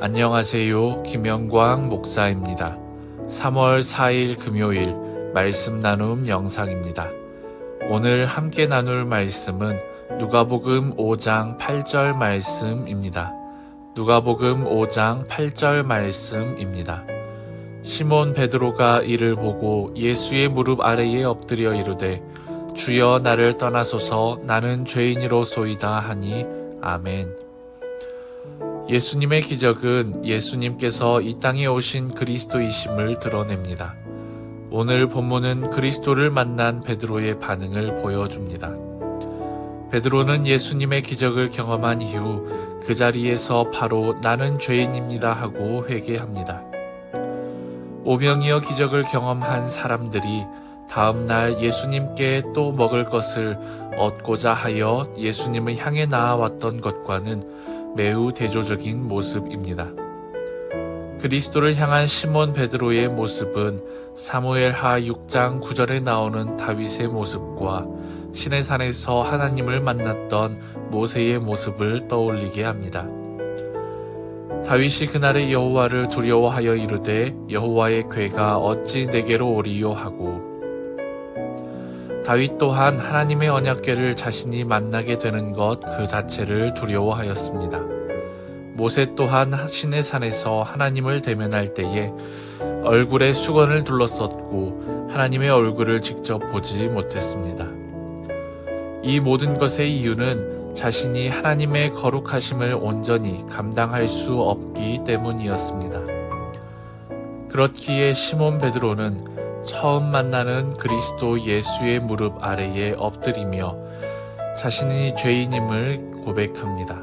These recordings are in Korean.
안녕하세요. 김영광 목사입니다. 3월 4일 금요일 말씀 나눔 영상입니다. 오늘 함께 나눌 말씀은 누가복음 5장 8절 말씀입니다. 누가복음 5장 8절 말씀입니다. 시몬 베드로가 이를 보고 예수의 무릎 아래에 엎드려 이르되 주여 나를 떠나소서 나는 죄인이로소이다 하니 아멘. 예수님의 기적은 예수님께서 이 땅에 오신 그리스도이심을 드러냅니다. 오늘 본문은 그리스도를 만난 베드로의 반응을 보여줍니다. 베드로는 예수님의 기적을 경험한 이후 그 자리에서 바로 나는 죄인입니다 하고 회개합니다. 오병이어 기적을 경험한 사람들이 다음 날 예수님께 또 먹을 것을 얻고자 하여 예수님을 향해 나아왔던 것과는 매우 대조적인 모습입니다. 그리스도를 향한 시몬 베드로의 모습은 사무엘하 6장 9절에 나오는 다윗의 모습과 신의 산에서 하나님을 만났던 모세의 모습을 떠올리게 합니다. 다윗이 그날의 여호와를 두려워하여 이르되 여호와의 괴가 어찌 내게로 오리요 하고 다윗 또한 하나님의 언약궤를 자신이 만나게 되는 것 그 자체를 두려워하였습니다. 모세 또한 신의 산에서 하나님을 대면할 때에 얼굴에 수건을 둘렀었고 하나님의 얼굴을 직접 보지 못했습니다. 이 모든 것의 이유는 자신이 하나님의 거룩하심을 온전히 감당할 수 없기 때문이었습니다. 그렇기에 시몬 베드로는 처음 만나는 그리스도 예수의 무릎 아래에 엎드리며 자신이 죄인임을 고백합니다.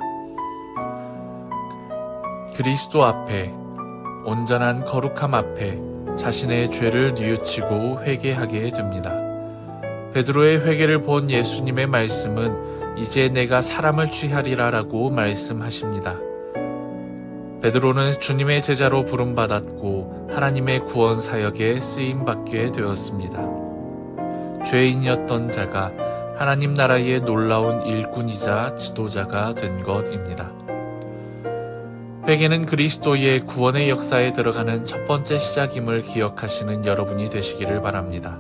그리스도 앞에 온전한 거룩함 앞에 자신의 죄를 뉘우치고 회개하게 됩니다. 베드로의 회개를 본 예수님의 말씀은 이제 내가 사람을 취하리라라고 말씀하십니다. 베드로는 주님의 제자로 부름받았고 하나님의 구원 사역에 쓰임 받게 되었습니다. 죄인이었던 자가 하나님 나라의 놀라운 일꾼이자 지도자가 된 것입니다. 회개는 그리스도의 구원의 역사에 들어가는 첫 번째 시작임을 기억하시는 여러분이 되시기를 바랍니다.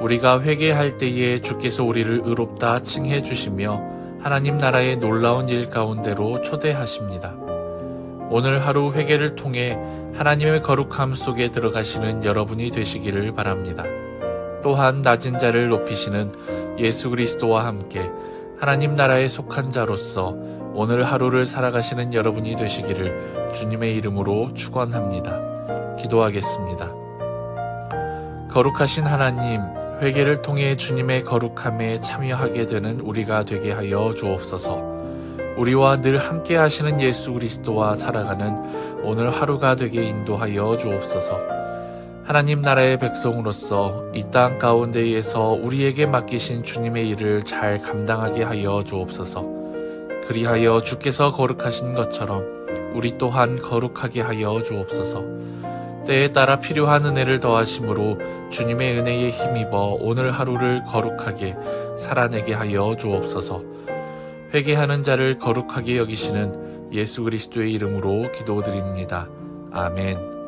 우리가 회개할 때에 주께서 우리를 의롭다 칭해 주시며 하나님 나라의 놀라운 일 가운데로 초대하십니다. 오늘 하루 회개를 통해 하나님의 거룩함 속에 들어가시는 여러분이 되시기를 바랍니다. 또한 낮은 자를 높이시는 예수 그리스도와 함께 하나님 나라에 속한 자로서 오늘 하루를 살아가시는 여러분이 되시기를 주님의 이름으로 축원합니다. 기도하겠습니다. 거룩하신 하나님, 회개를 통해 주님의 거룩함에 참여하게 되는 우리가 되게 하여 주옵소서. 우리와 늘 함께 하시는 예수 그리스도와 살아가는 오늘 하루가 되게 인도하여 주옵소서. 하나님 나라의 백성으로서 이 땅 가운데에서 우리에게 맡기신 주님의 일을 잘 감당하게 하여 주옵소서. 그리하여 주께서 거룩하신 것처럼 우리 또한 거룩하게 하여 주옵소서. 때에 따라 필요한 은혜를 더하심으로 주님의 은혜에 힘입어 오늘 하루를 거룩하게 살아내게 하여 주옵소서. 회개하는 자를 거룩하게 여기시는 예수 그리스도의 이름으로 기도드립니다. 아멘.